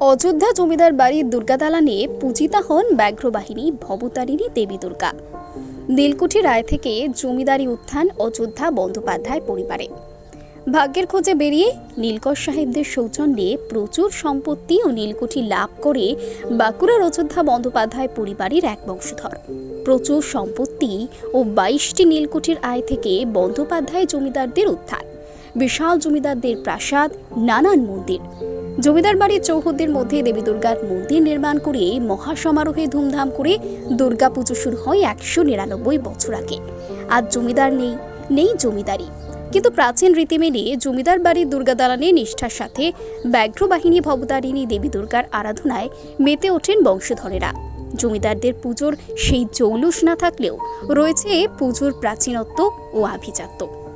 অযোধ্যা জমিদার বাড়ির দুর্গাদালানে পূজিতা হন ব্যাঘ্রবাহিনী ভবতারিণী দেবী দুর্গা। নীলকুঠি রায় থেকে জমিদারি উত্থান অযোধ্যা বন্দ্যোপাধ্যায় পরিবারে। ভাগ্যের খোঁজে বেরিয়ে নীলকর সাহেবদের সৌজন্যে প্রচুর সম্পত্তি ও নীলকুঠি লাভ করে বাঁকুড়ার অযোধ্যা বন্দ্যোপাধ্যায় পরিবারের এক বংশধর। প্রচুর সম্পত্তি ও বাইশটি নীলকুঠির আয় থেকে বন্দ্যোপাধ্যায় জমিদারদের উত্থান। বিশাল জমিদারদের প্রাসাদ, নানান মন্দির। জমিদার বাড়ির চৌহদ্দের মধ্যে দেবী দুর্গার মন্দির নির্মাণ করে মহাসমারোহে ধুমধাম করে দুর্গা পুজো শুরু হয় একশো নিরানব্বই বছর আগে। আজ জমিদার নেই নেই জমিদারি। কিন্তু প্রাচীন রীতি মেনে জমিদার বাড়ির দুর্গা দালানে নিষ্ঠার সাথে ব্যাঘ্রবাহিনী ভবতারিণী দেবী দুর্গার আরাধনায় মেতে ওঠেন বংশধরেরা। জমিদারদের পুজোর সেই জৌলুস না থাকলেও রয়েছে পুজোর প্রাচীনত্ব ও আভিজাত্য।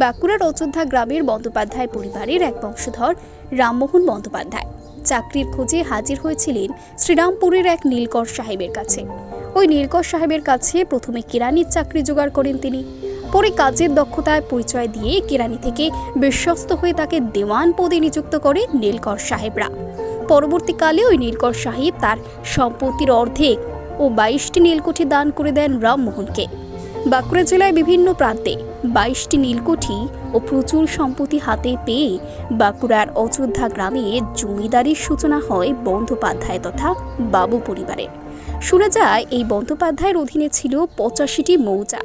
বাঁকুড়ার অযোধ্যা গ্রামের বন্দ্যোপাধ্যায় পরিবারের এক বংশধর, রামমোহন বন্দ্যোপাধ্যায়। চাকরির খোঁজে হাজির হয়েছিলেন শ্রীরামপুরের এক নীলকর সাহেবের কাছে। ওই নীলকর সাহেবের কাছে প্রথমে কেরানির চাকরি জোগাড় করেন তিনি। পরে কাজের দক্ষতায় পরিচয় দিয়ে কেরানি থেকে বিশ্বস্ত হয়ে তাকে দেওয়ান পদে নিযুক্ত করে নীলকর সাহেবরা। পরবর্তীকালে ওই নীলকর সাহেব তার সম্পত্তির অর্ধেক ও বাইশটি নীলকুঠি দান করে দেন রামমোহনকে। বাঁকুড়া জেলায় বিভিন্ন প্রান্তে বাইশটি নীলকুঠি ও প্রচুর সম্পত্তি হাতে পেয়ে বাঁকুড়ার অযোধ্যা গ্রামে জমিদারির সূচনা হয় বন্দ্যোপাধ্যায় তথা বাবু পরিবারের শোনা যায়, এই বন্দ্যোপাধ্যায়ের অধীনে ছিল পঁচাশিটি মৌজা।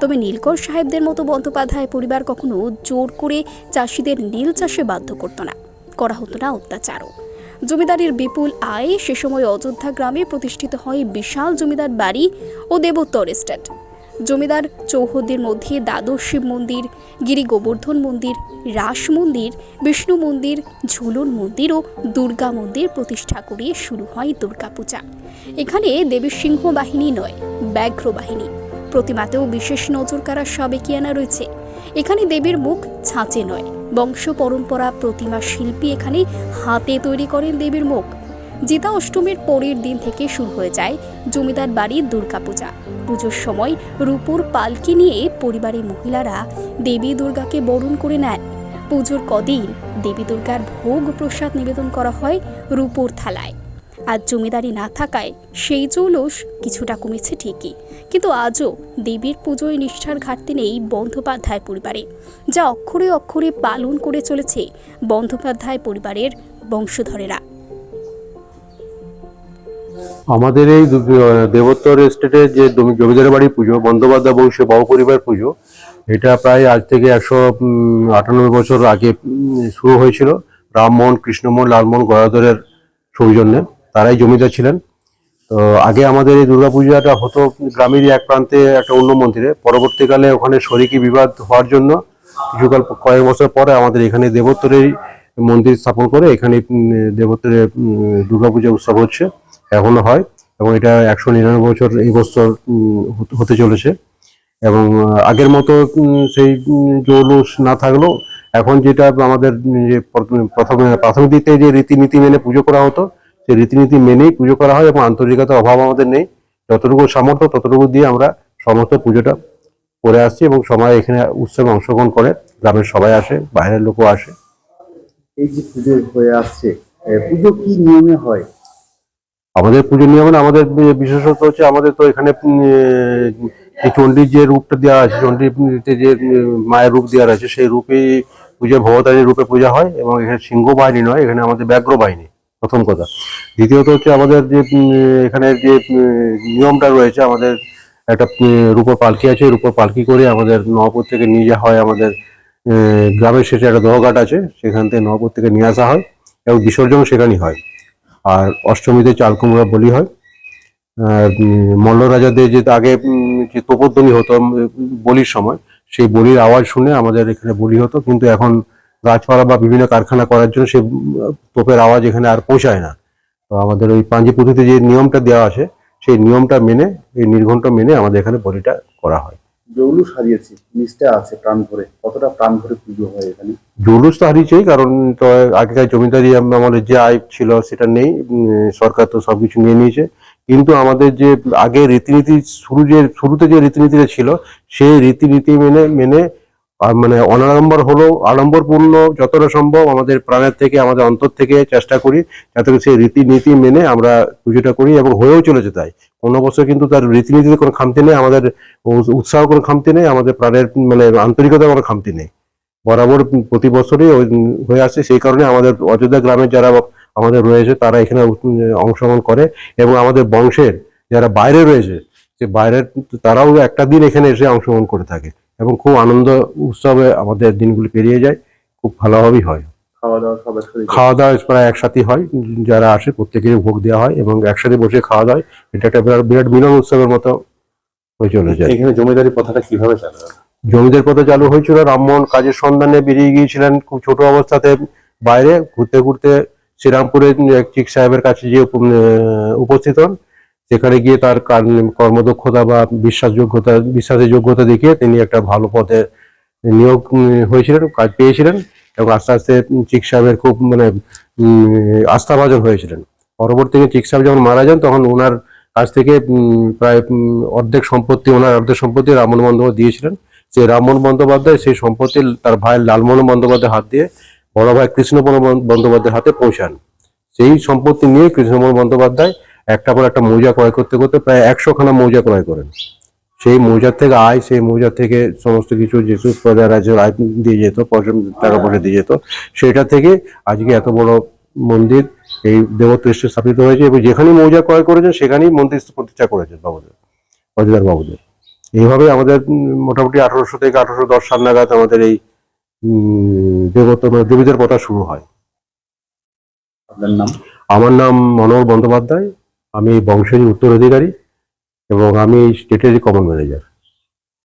তবে নীলকর সাহেবদের মতো বন্দ্যোপাধ্যায় পরিবার কখনো জোর করে চাষিদের নীল চাষে বাধ্য করত না। করা হতো না অত্যাচারও। জমিদারির বিপুল আয়ে সে সময় অযোধ্যা গ্রামে প্রতিষ্ঠিত হয় বিশাল জমিদার বাড়ি ও দেবোত্তর এস্টেট। জমিদার চৌহদ্দির মধ্যে দ্বাদশ শিব মন্দির, গিরি গোবর্ধন মন্দির, রাস মন্দির, বিষ্ণু মন্দির, ঝুলন মন্দির ও দুর্গা মন্দির প্রতিষ্ঠা করে শুরু হয় দুর্গাপূজা এখানে দেবী সিংহ বাহিনী নয়, ব্যাঘ্র বাহিনী। প্রতিমাতেও বিশেষ নজর কাড়া সাবেকিয়ানা রয়েছে। এখানে দেবীর মুখ ছাঁচে নয়, বংশ পরম্পরা প্রতিমা শিল্পী এখানে হাতে তৈরি করেন দেবীর মুখ। জিতা অষ্টমীর পরের দিন থেকে শুরু হয়ে যায় জমিদার বাড়ির দুর্গাপূজা। পুজোর সময় রূপুর পালকি নিয়ে পরিবারের মহিলারা দেবী দুর্গাকে বরণ করে নেন। পুজোর কদিন দেবী দুর্গার ভোগ প্রসাদ নিবেদন করা হয় রূপোর থালায়। আর জমিদারি না থাকায় সেই জৌলস কিছুটা কমেছে ঠিকই। কিন্তু আজও দেবীর পুজোয় নিষ্ঠার ঘাটতি নেই বন্দ্যোপাধ্যায় পরিবারে, যা অক্ষরে অক্ষরে পালন করে চলেছে বন্দ্যোপাধ্যায় পরিবারের বংশধরেরা। আমাদের এই দেবোত্তর এস্টেটের যে জমি- জমিদার বাড়ি পুজো বন্দ্যোপাধ্যায় বংশীয় বাবু পরিবার পুজো এটা প্রায় আজ থেকে একশো আটানব্বই বছর আগে শুরু হয়েছিল রামমোহন কৃষ্ণমোহন লালমোহন গয়াধরের সৌজন্যে। তারাই জমিদার ছিলেন। তো আগে আমাদের এই দুর্গাপূজাটা হতো গ্রামেরই এক প্রান্তে একটা অন্য মন্দিরে। পরবর্তীকালে ওখানে শরিকি বিবাদ হওয়ার জন্য কিছুকাল কয়েক বছর পরে আমাদের এখানে দেবোত্তরের মন্দির স্থাপন করে এখানে উম, দেবোত্তরে উম, দুর্গাপূজা উৎসব হচ্ছে। এখনও হয় এবং এটা একশো নিরানব্বই বছর এই বছর হতে- চলেছে। এবং আগের মতো সেই জৌলুস না থাকলেও এখন যেটা আমাদের যে প্র- প্রথমে প্রাথমিক দিকে যে রীতিনীতি মেনে পুজো করা হতো, সেই রীতিনীতি মেনেই পুজো করা হয় এবং আন্তরিকতার অভাব আমাদের নেই। যতটুকু সামর্থ্য, ততটুকু দিয়ে আমরা সমস্ত পুজোটা করে আসছি এবং সবাই এখানে উৎসবে অংশগ্রহণ করে। গ্রামের সবাই আসে, বাইরের লোকও আসে। এই যে পুজো হয়ে আসছে পুজো কি নিয়মে হয়? আমাদের পুজো নিয়মে আমাদের বি- বিশেষত হচ্ছে আমাদের তো এখানে চণ্ডীর যে রূপটা দেওয়া আছে চণ্ডীতে যে মায়ের রূপ দেওয়া আছে, সেই রূপে পুজো ভবতারীর রূপে পূজা হয় এবং এখানে সিংহ বাহিনী নয়, এখানে আমাদের ব্যাঘ্র বাহিনী প্রথম কথা। দ্বিতীয়ত হচ্ছে আমাদের যে এখানে যে নিয়মটা রয়েছে, আমাদের একটা রূপর পালকি আছে রূপর পালকি করে আমাদের নবপুর থেকে নিয়ে যাওয়া হয় আমাদের গ্রামের শেষে একটা দহঘাট আছে, সেখান থেকে নবপুর থেকে নিয়ে আসা হয় এবং বিসর্জন সেখানেই হয়। আর অষ্টমীতে চাল কুমড়া বলি হয়। মল্ল রাজাদের যে আগে যে তোপধ্বনি হতো বলির সময় সেই বলির আওয়াজ শুনে আমাদের এখানে বলি হতো কিন্তু এখন গাছপালা বা বিভিন্ন কারখানা করার জন্য উম, তোপের আওয়াজ এখানে আর পৌঁছায় না। তো আমাদের ওই পাঞ্জি পুঁথিতে যে নিয়মটা দেওয়া আছে সেই নিয়মটা মেনে এই নির্ঘণ্ট মেনে আমাদের এখানে বলিটা করা হয়। জৌলু হারিয়েছি, নিচটা আছে প্রাণ ভরে। কতটা প্রাণ ভরে পুজো হয় এখানে? জৌলুস তো হারিয়েছেই, কারণ তো আগেকার জমিদারি আমাদের যে আয় ছিল সেটা নেই সরকার তো সবকিছু নিয়ে নিয়েছে। কিন্তু আমাদের যে আগে রীতিনীতি শুরু যে, শুরুতে যে রীতিনীতিটা ছিল, সেই রীতিনীতি মেনে মেনে মানে অনাড়ম্বর হলো, আড়ম্বরপূর্ণ যতটা সম্ভব আমাদের প্রাণের থেকে, আমাদের অন্তর থেকে চেষ্টা করি যাতে সেই রীতিনীতি মেনে আমরা পুজোটা করি এবং হয়েও চলেছে তাই। কোনো বছর কিন্তু তার রীতিনীতিতে কোনো খামতি নেই, আমাদের উৎসাহ কোনো খামতি নেই, আমাদের প্রাণের মানে আন্তরিকতা কোনো খামতি নেই। বরাবর প্রতি বছরই হয়ে আসছে সেই কারণে আমাদের অযোধ্যা গ্রামের যারা আমাদের রয়েছে তারা এখানে অংশগ্রহণ করে এবং আমাদের বংশের যারা বাইরে রয়েছে, সে বাইরের তারাও একটা দিন এখানে এসে অংশগ্রহণ করে থাকে। এবং খুব আনন্দ উৎসবে আমাদের দিনগুলি পেরিয়ে যায় খুব ভালোভাবেই হয়। খাওয়া দাওয়া খাওয়া দাওয়া প্রায় একসাথে হয় যারা আসে প্রত্যেকেরই ভোগ দেওয়া হয় এবং একসাথে বসে খাওয়া দাওয়া হয়। এটা একটা বিরাট বিরাট মিলন উৎসবের মতো হয়ে চলে যায়। এখানে জমিদারি প্রথাটা কীভাবে চালু জমিদের পথে চালু হয়েছিল রামমোহন কাজের সন্ধানে বেরিয়ে গিয়েছিলেন খুব ছোট অবস্থাতে বাইরে ঘুরতে ঘুরতে শ্রীরামপুরে এক চিক সাহেবের কাছে যে উপস্থিত হন। সেখানে গিয়ে তার কর্মদক্ষতা বা বিশ্বাসযোগ্যতা বিশ্বাসের যোগ্যতা দেখিয়ে তিনি একটা ভালো পদে নিয়োগ হয়েছিলেন, কাজ পেয়েছিলেন এবং আস্তে আস্তে চিক সাহেবের খুব মানে আস্থাভাজন হয়েছিলেন। পরবর্তীতে চিক সাহেব যখন মারা যান, তখন ওনার কাছ থেকে প্রায় অর্ধেক সম্পত্তি, ওনার অর্ধেক সম্পত্তি রামমোহন বন্দ্যোপাধ্যায় দিয়েছিলেন। সেই রামমোহন বন্দ্যোপাধ্যায় সেই সম্পত্তি তার ভাই লালমোহন বন্দ্যোপাধ্যায় হাত দিয়ে বড় ভাই কৃষ্ণপন বন্দ্যোপাধ্যায়ের হাতে পৌঁছান। সেই সম্পত্তি নিয়ে কৃষ্ণপন বন্দ্যোপাধ্যায় একটা পর একটা মৌজা ক্রয় করতে করতে প্রায় একশো খানা মৌজা ক্রয় করেন। সেই মৌজার থেকে আয় সেই মৌজার থেকে সমস্ত কিছু যেসব প্রজা রাজ্যের আয় দিয়ে যেত পয়সা টাকা পয়সা দিয়ে যেত সেটা থেকে আজকে এত বড় মন্দির এই দেবত্ব স্থাপিত হয়েছে এবং যেখানেই মৌজা ক্রয় করেছেন সেখানেই মন্দির প্রতিষ্ঠা করেছেন বাবুদের অযোধ্যার বাবুদের। এইভাবে আমাদের মোটামুটি আঠারোশো থেকে আঠারোশো দশ সাল নাগাদ আমাদের এই উম, দেবত্ব মানে দেবীদের কথা শুরু হয়। আপনার নাম? আমার নাম মনোহর বন্দ্যোপাধ্যায়। আমি বংশের উত্তরাধিকারী এবং আমি স্টেটের কমন ম্যানেজার